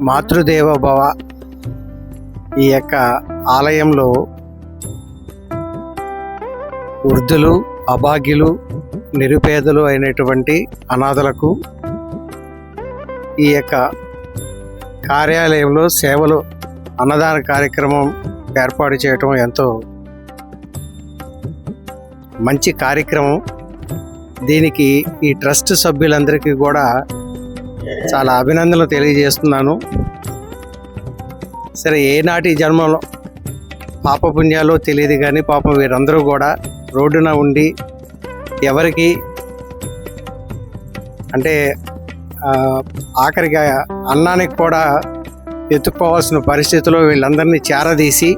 మాతృదేవ భవ ఈ యొక్క ఆలయంలో వృద్ధులు అభాగ్యులు నిరుపేదలు అయినటువంటి అనాథలకు ఈ యొక్క కార్యాలయంలో సేవలు అన్నదాన కార్యక్రమం ఏర్పాటు చేయటం ఎంతో మంచి కార్యక్రమం. దీనికి ఈ ట్రస్ట్ సభ్యులందరికీ కూడా చాలా అభినందనలు తెలియజేస్తున్నాను. సరే ఏనాటి జన్మలో పాపపుణ్యాలు తెలియదు కానీ పాపం వీరందరూ కూడా రోడ్డున ఉండి ఎవరికి అంటే ఆఖరిగా అన్నానికి కూడా ఎత్తుకోవాల్సిన పరిస్థితిలో వీళ్ళందరినీ చేరదీసి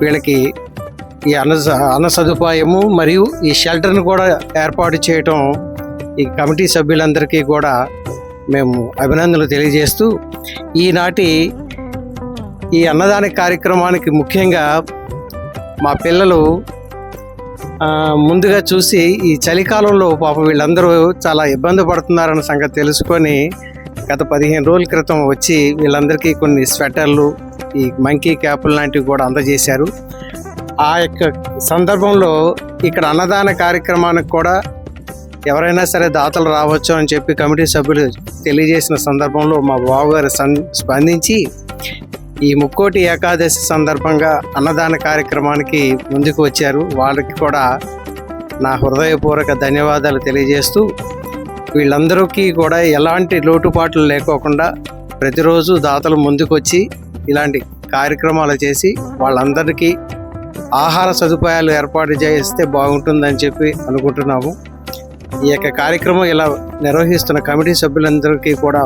వీళ్ళకి ఈ అన్న అన్న సదుపాయము మరియు ఈ షెల్టర్ను కూడా ఏర్పాటు చేయటం ఈ కమిటీ సభ్యులందరికీ కూడా మేము అభినందనలు తెలియజేస్తూ ఈనాటి ఈ అన్నదాన కార్యక్రమానికి ముఖ్యంగా మా పిల్లలు ముందుగా చూసి ఈ చలికాలంలో పాప వీళ్ళందరూ చాలా ఇబ్బంది పడుతున్నారన్న సంగతి తెలుసుకొని గత పదిహేను రోజుల క్రితం వచ్చి వీళ్ళందరికీ కొన్ని స్వెటర్లు ఈ మంకీ క్యాపులు లాంటివి కూడా అందజేశారు. ఆ యొక్క సందర్భంలో ఇక్కడ అన్నదాన కార్యక్రమానికి కూడా ఎవరైనా సరే దాతలు రావచ్చు అని చెప్పి కమిటీ సభ్యులు తెలియజేసిన సందర్భంలో మా బావగారు స్పందించి ఈ ముక్కోటి ఏకాదశి సందర్భంగా అన్నదాన కార్యక్రమానికి ముందుకు వచ్చారు. వాళ్ళకి కూడా నా హృదయపూర్వక ధన్యవాదాలు తెలియజేస్తూ వీళ్ళందరికీ కూడా ఎలాంటి లోటుపాట్లు లేకోకుండా ప్రతిరోజు దాతలు ముందుకొచ్చి ఇలాంటి కార్యక్రమాలు చేసి వాళ్ళందరికీ ఆహార సదుపాయాలు ఏర్పాటు చేస్తే బాగుంటుందని చెప్పి అనుకుంటున్నాము. ఈ యొక్క కార్యక్రమం ఇలా నిర్వహిస్తున్న కమిటీ సభ్యులందరికీ కూడా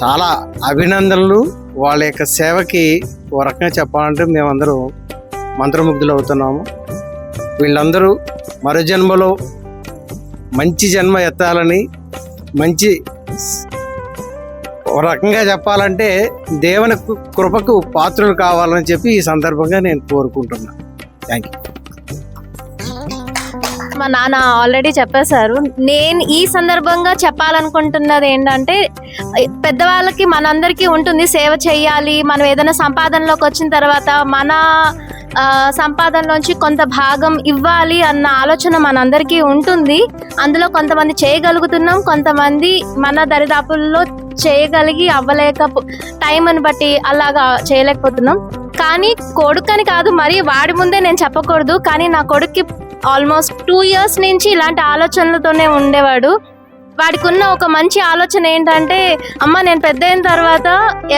చాలా అభినందనలు. వాళ్ళ యొక్క సేవకి ఓ రకంగా చెప్పాలంటే మేమందరూ మంత్రముగ్ధులు అవుతున్నాము. వీళ్ళందరూ మరో జన్మలో మంచి జన్మ ఎత్తాలని మంచి ఒక రకంగా చెప్పాలంటే దేవుని కృపకు పాత్రలు కావాలని చెప్పి ఈ సందర్భంగా నేను కోరుకుంటున్నాను థ్యాంక్ యూ మా నాన్న ఆల్రెడీ చెప్పేశారు. నేను ఈ సందర్భంగా చెప్పాలనుకుంటున్నది ఏంటంటే పెద్దవాళ్ళకి మనందరికీ ఉంటుంది సేవ చేయాలి. మనం ఏదైనా సంపాదనలోకి వచ్చిన తర్వాత మన సంపాదనలోంచి కొంత భాగం ఇవ్వాలి అన్న ఆలోచన మనందరికీ ఉంటుంది. అందులో కొంతమంది చేయగలుగుతున్నాం కొంతమంది మన దరిదాపుల్లో చేయగలిగి అవ్వలేక టైంని బట్టి అలాగా చేయలేకపోతున్నాం. కానీ కొడుకని కాదు మరి వాడి ముందే నేను చెప్పకూడదు. కానీ నా కొడుక్కి ఆల్మోస్ట్ టూ ఇయర్స్ నుంచి ఇలాంటి ఆలోచనలతోనే ఉండేవాడు. వాడికి ఉన్న ఒక మంచి ఆలోచన ఏంటంటే అమ్మ నేను పెద్ద అయిన తర్వాత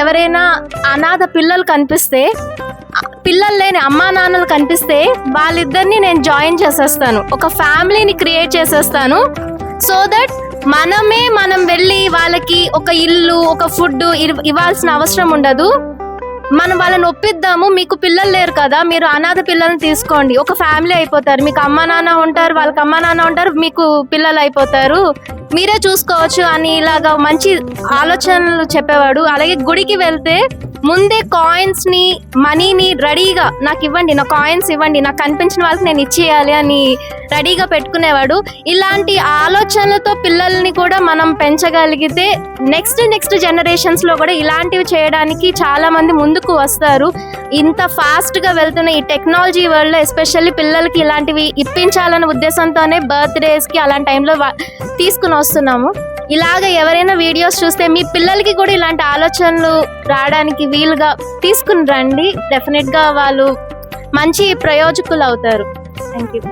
ఎవరైనా అనాథ పిల్లలు కనిపిస్తే పిల్లలు లేని అమ్మా నాన్నలు కనిపిస్తే వాళ్ళిద్దరిని నేను జాయిన్ చేసేస్తాను. ఒక ఫ్యామిలీని క్రియేట్ చేసేస్తాను. సో దట్ మనమే మనం వెళ్ళి వాళ్ళకి ఒక ఇల్లు ఒక ఫుడ్ ఇవ్వాల్సిన అవసరం ఉండదు. మనం వాళ్ళని ఒప్పిద్దాము మీకు పిల్లలు లేరు కదా మీరు అనాథ పిల్లల్ని తీసుకోండి. ఒక ఫ్యామిలీ అయిపోతారు. మీకు అమ్మ నాన్న ఉంటారు వాళ్ళకి అమ్మ నాన్న ఉంటారు మీకు పిల్లలు అయిపోతారు. మీరే చూసుకోవచ్చు అని ఇలాగా మంచి ఆలోచనలు చెప్పేవాడు. అలాగే గుడికి వెళ్తే ముందే కాయిన్స్ని మనీని రెడీగా నాకు ఇవ్వండి నా కాయిన్స్ ఇవ్వండి నాకు కనిపించిన వాళ్ళకి నేను ఇచ్చేయాలి అని రెడీగా పెట్టుకునేవాడు. ఇలాంటి ఆలోచనలతో పిల్లల్ని కూడా మనం పెంచగలిగితే నెక్స్ట్ నెక్స్ట్ జనరేషన్స్లో కూడా ఇలాంటివి చేయడానికి చాలా మంది ముందుకు వస్తారు. ఇంత ఫాస్ట్గా వెళ్తున్న ఈ టెక్నాలజీ వరల్డ్లో ఎస్పెషల్లీ పిల్లలకి ఇలాంటివి ఇప్పించాలనే ఉద్దేశంతోనే బర్త్డేస్కి అలాంటి టైంలో తీసుకుని వస్తున్నాము. ఇలాగ ఎవరైనా వీడియోస్ చూస్తే మీ పిల్లలకి కూడా ఇలాంటి ఆలోచనలు రావడానికి వీలుగా తీసుకుని రండి. డెఫినెట్గా వాళ్ళు మంచి ప్రయోజకులు అవుతారు. Thank you